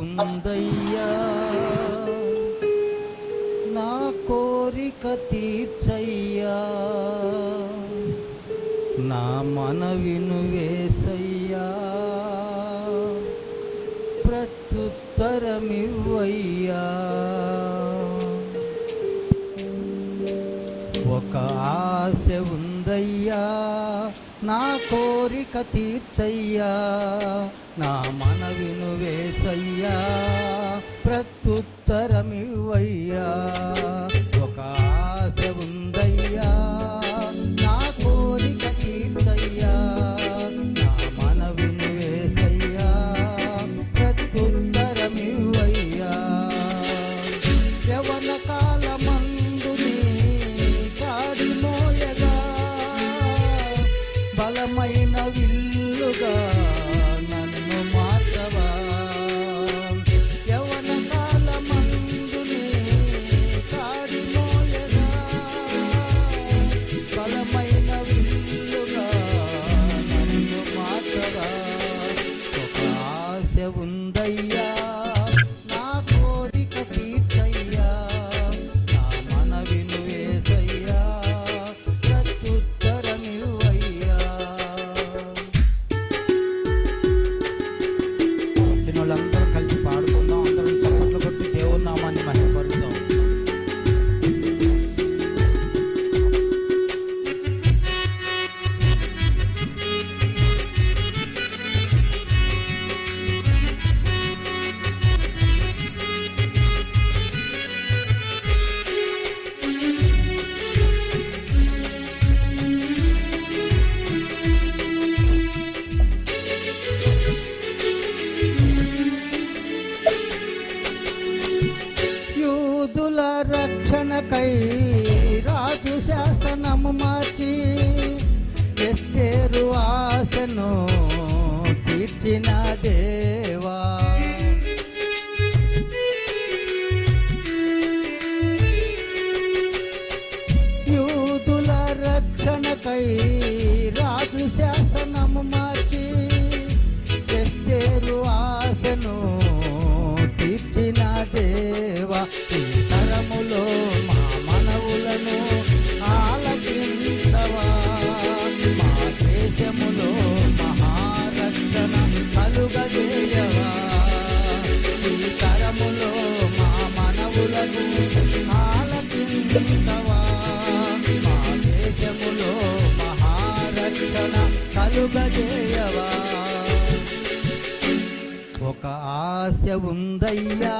ఉందయ్యా నా కోరిక తీర్చయ్యా నా మనవిను వేసయ్యా ప్రత్యుత్తరమివయ్యా ఒక ఆశ ఉందయ్యా నా కోరిక తీర్చయ్యా నా మనవిను వేసయ్యా ప్రత్యుత్తరమివ్వయ్యా. ఒక ఆశ ఉందయ్యా పై రాజు శాసనము మార్చి ఎస్తేరు ఆశను తీర్చిన దే ఒక ఆశ ఉందయ్యా.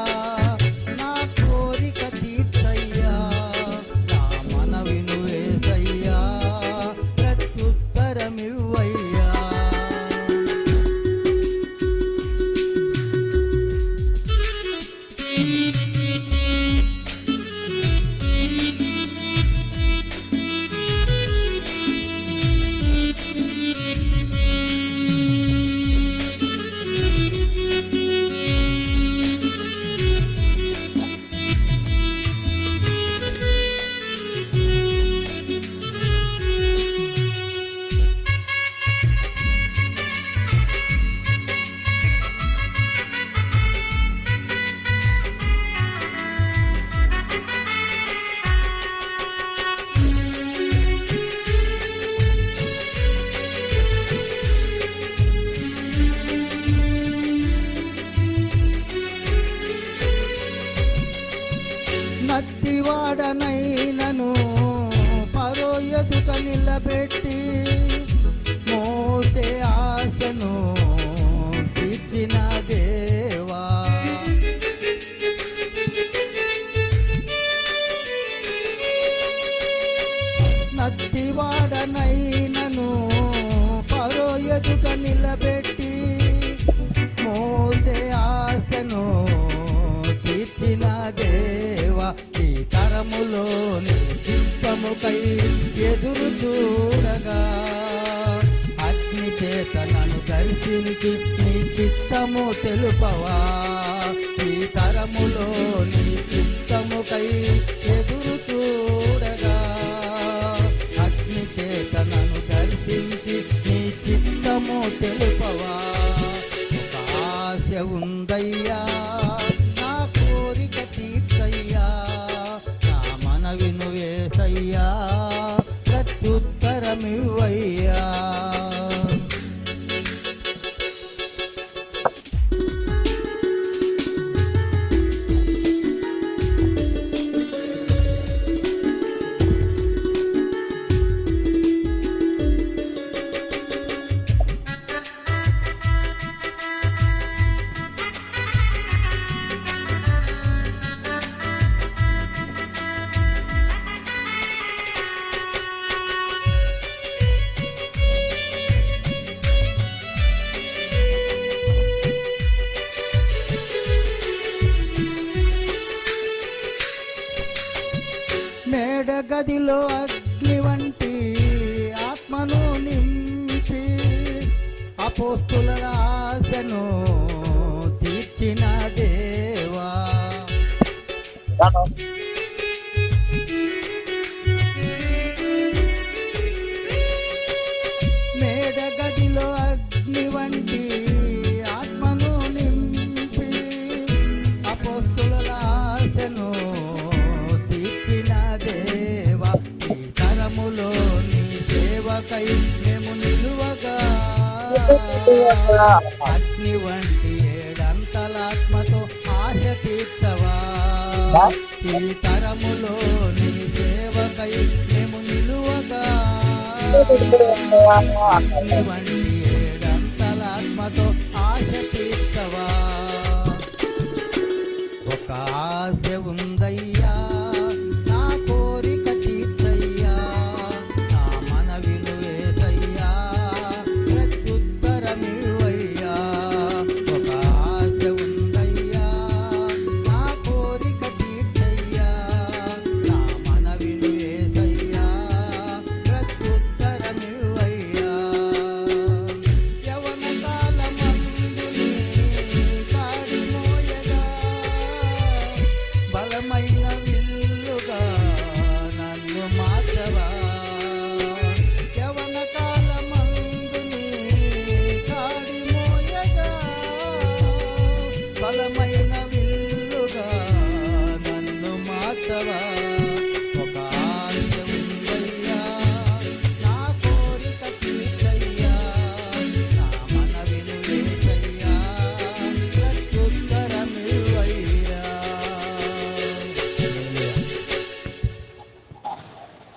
నత్తివాడనైనను నన్ను నీ చిత్తము తెలుపవా? ఈ తరములోని చిత్తముకై ఎదురు చూడగా. అగ్ని చేతనను దర్శించి నీ చిత్తము తెలుపవా? ఆశ ఉందయ్యా వాటిలో అగ్ని వంటి ఆత్మను నింపి అపోస్తుల ఆశను తీర్చిన దేవా. సేవకై మేము నిలువగా. అగ్ని వంటి ఏడంతలాత్మతో ఆశ తీర్చవా? ఈ తరములో నీ సేవకై మేము నిలువగా. అగ్ని వంటి ఏడంతలాత్మతో ఆశ తీర్చవా? ఒక ఆశ ఉంద